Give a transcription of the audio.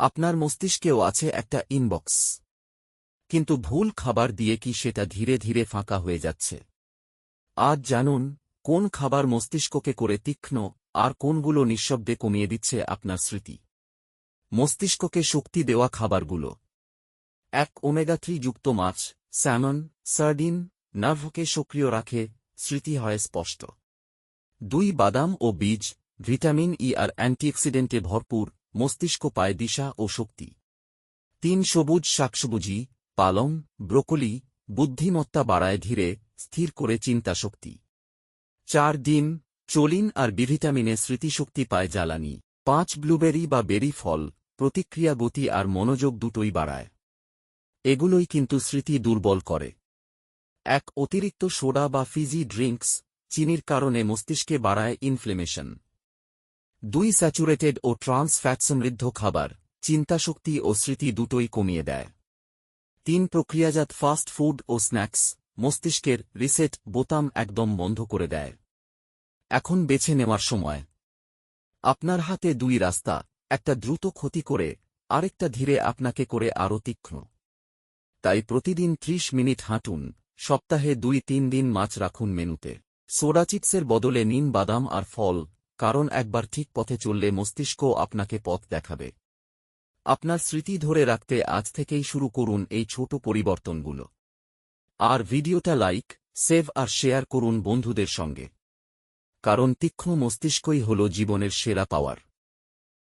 আপনার মস্তিষ্কেও আছে একটা ইনবক্স কিন্তু ভুল খাবার দিয়ে কি সেটা ধীরে ধীরে ফাঁকা হয়ে যাচ্ছে? আজ জানুন, কোন খাবার মস্তিষ্ককে করে তীক্ষ্ণ, আর কোনগুলো নিঃশব্দে কমিয়ে দিচ্ছে আপনার স্মৃতি? মস্তিষ্ককে শক্তি দেওয়া খাবারগুলো। এক ওমেগা থ্রি যুক্ত মাছ স্যামন সার্ডিন নার্ভকে সক্রিয় রাখে, স্মৃতি হয় স্পষ্ট। দুই বাদাম ও বীজ, ভিটামিন ই আর অ্যান্টিঅক্সিডেন্টে ভরপুর মস্তিষ্ক পায় দিশা ও শক্তি। তিন সবুজ শাকসবুজি, পালং, ব্রোকলি, বুদ্ধিমত্তা বাড়ায় ধীরে, স্থির করে চিন্তা শক্তি। চার ডিম, চলিন আর বি ভিটামিনে স্মৃতিশক্তি পায় জ্বালানি। পাঁচ ব্লুবেরি বা বেরি ফল, প্রতিক্রিয়া গতি আর মনোযোগ দুটোই বাড়ায়। এগুলোই কিন্তু স্মৃতি দুর্বল করে। এক অতিরিক্ত সোডা বা ফিজি ড্রিঙ্কস, চিনির কারণে মস্তিষ্কে বাড়ায় ইনফ্লেমেশন দুই স্যাচুরেটেড ও ট্রান্স ফ্যাট সমৃদ্ধ খাবার, চিন্তাশক্তি ও স্মৃতি দুটোই কমিয়ে দেয়। তিন প্রক্রিয়াজাত ফাস্ট ফুড ও স্ন্যাক্স, মস্তিষ্কের রিসেট বোতাম একদম বন্ধ করে দেয়। এখন বেছে নেওয়ার সময়। আপনার হাতে দুই রাস্তা, একটা দ্রুত ক্ষতি করে, আরেকটা ধীরে আপনাকে করে আরও তীক্ষ্ণ। তাই প্রতিদিন ত্রিশ মিনিট হাঁটুন, সপ্তাহে দুই তিন দিন মাছ রাখুন মেনুতে। সোডা চিপসের বদলে নিন বাদাম আর ফল কারণ একবার ঠিক পথে চললে মস্তিষ্ক আপনাকে পথ দেখাবে। আপনার স্মৃতি ধরে রাখতে আজ থেকেই শুরু করুন এই ছোট পরিবর্তনগুলো। আর ভিডিওটা লাইক, সেভ আর শেয়ার করুন বন্ধুদের সঙ্গে। কারণ তীক্ষ্ণ মস্তিষ্কই হল জীবনের সেরা পাওয়ার।